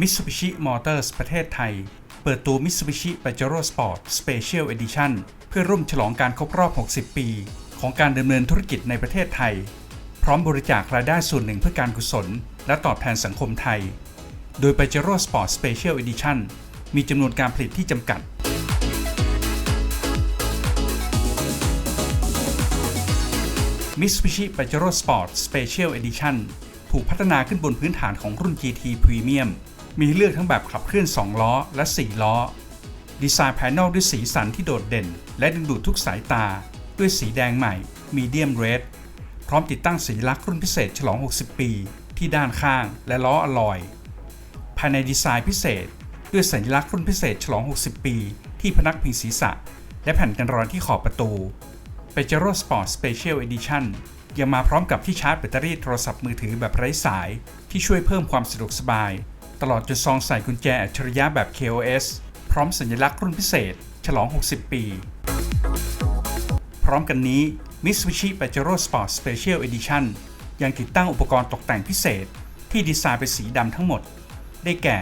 Mitsubishi Motors ประเทศไทย เปิดตัว Mitsubishi Pajero Sport Special Edition เพื่อร่วมฉลองการครบรอบ 60 ปี ของการดำเนินธุรกิจในประเทศไทย พร้อมบริจาครายได้ส่วนหนึ่งเพื่อการกุศล และตอบแทนสังคมไทย โดย Pajero Sport Special Edition มีจำนวนการผลิตที่จำกัด Mitsubishi Pajero Sport Special Edition ถูกพัฒนาขึ้นบนพื้นฐานของรุ่น GT Premium มีเลือกทั้งแบบขับเคลื่อน 2 ล้อ และ 4 ล้อ ดีไซน์ภายนอกด้วยสีสันที่โดดเด่น และดึงดูดทุกสายตา ด้วยสีแดงใหม่ Medium Red พร้อมติดตั้งสีลักษณ์รุ่นพิเศษฉลอง 60 ปี ที่ด้านข้างและล้ออลอย ภายในดีไซน์พิเศษ ด้วยสัญลักษณ์รุ่นพิเศษฉลอง 60 ปี ที่พนักพิงศีรษะ และแผ่นกันร้อนที่ขอบประตู p a j e r o Sport Special Edition ยังมาพร้อมกับที่ชาร์จแบตเตอรี่โทรศัพท์มือถือแบบไร้สาย ที่ช่วยเพิ่มความสะดวกสบาย ตลอดจนซองใส่กุญแจอัจฉริยะแบบ KOS พร้อมสัญลักษณ์รุ่นพิเศษ ฉลอง 60 ปี พร้อมกันนี้ Mitsubishi Pajero Sport Special Edition ยังติดตั้งอุปกรณ์ตกแต่งพิเศษ ที่ดีไซน์เป็นสีดำทั้งหมด ได้แก่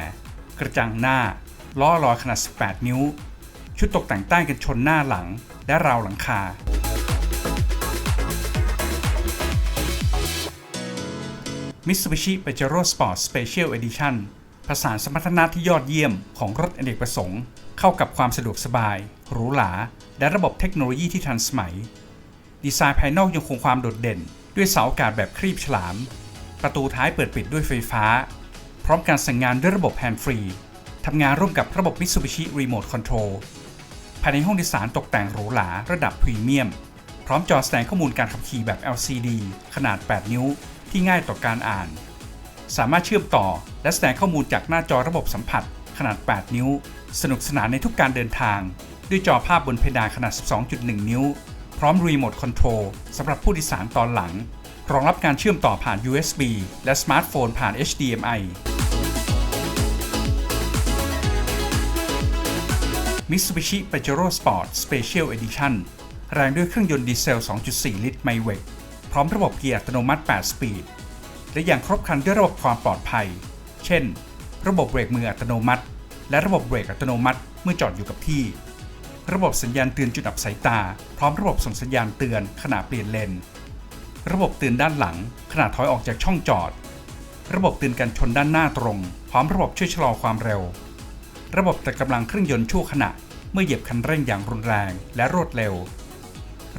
กระจังหน้า ล้อลอยขนาด 18 นิ้ว ชุดตกแต่งใต้กันชนหน้าหลัง และราวหลังคา Mitsubishi Pajero Sport Special Edition ผสานสมรรถนะที่ยอดเยี่ยมของรถอเนกประสงค์ เข้ากับความสะดวกสบายหรูหรา และระบบเทคโนโลยีที่ทันสมัย ดีไซน์ภายนอกยังคงความโดดเด่น ด้วยเสาอากาศแบบครีบฉลาม ประตูท้ายเปิดปิดด้วยไฟฟ้า พร้อมการสั่งงานด้วยระบบแฮนด์ฟรีทำงานร่วมกับระบบ Mitsubishi Remote Control ภายในห้องโดยสารตกแต่งหรูหราระดับพรีเมียม พร้อมจอแสดงข้อมูลการขับขี่แบบ LCD ขนาด 8 นิ้ว ที่ง่ายต่อการอ่าน สามารถเชื่อมต่อ และแสดงข้อมูลจากหน้าจอระบบสัมผัส ขนาด 8 นิ้ว สนุกสนานในทุกการเดินทาง ด้วยจอภาพบนเพดานขนาด 12.1 นิ้ว พร้อมรีโมทคอนโทรลสำหรับผู้โดยสารตอนหลัง รองรับการเชื่อมต่อผ่าน USB และสมาร์ทโฟนผ่าน HDMI Mitsubishi Pajero Sport Special Edition แรงด้วยเครื่องยนต์ดีเซล 2.4 ลิตรไมเวกพร้อมระบบเกียร์อัตโนมัติ 8 สปีด และอย่างครบครันด้วยระบบความปลอดภัย เช่น ระบบเบรกมืออัตโนมัติ และระบบเบรกอัตโนมัติเมื่อจอดอยู่กับที่ ระบบสัญญาณเตือนจุดอับสายตา พร้อมระบบส่งสัญญาณเตือนขณะเปลี่ยนเลน ระบบเตือนด้านหลังขณะถอยออกจากช่องจอด ระบบเตือนการชนด้านหน้าตรง พร้อมระบบช่วยชะลอความเร็ว ระบบตัดกำลังเครื่องยนต์ชั่วขณะเมื่อเหยียบคันเร่งอย่างรุนแรงและรวดเร็ว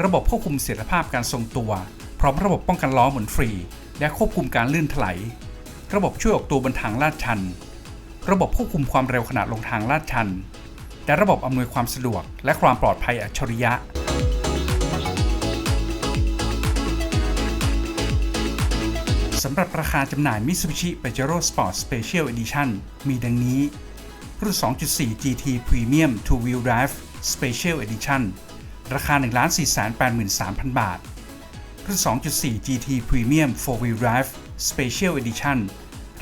ระบบควบคุมเสถียรภาพการทรงตัว พร้อมระบบป้องกันล้อหมุนฟรี และควบคุมการลื่นถลายระบบช่วยออกตัวบนทางลาดชัน ระบบควบคุมความเร็วขณะลงทางลาดชัน และระบบอำนวยความสะดวก และความปลอดภัยอัจฉริยะ สำหรับราคาจำหน่าย Mitsubishi Pajero Sport Special Edition มีดังนี้ รุ่น 2.4 GT Premium Two Wheel Drive Special Edition ราคา 1,483,000 บาท รุ่น 2.4 GT Premium 4-wheel drive Special Edition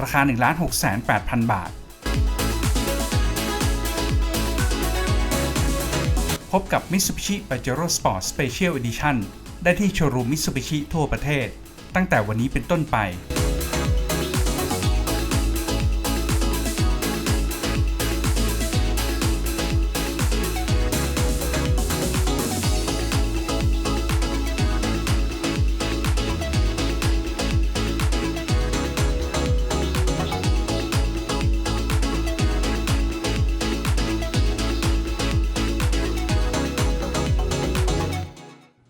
ราคา 1,608,000 บาท พบกับ Mitsubishi Pajero Sport Special Edition ได้ที่โชว์รูม Mitsubishi ทั่วประเทศ ตั้งแต่วันนี้เป็นต้นไป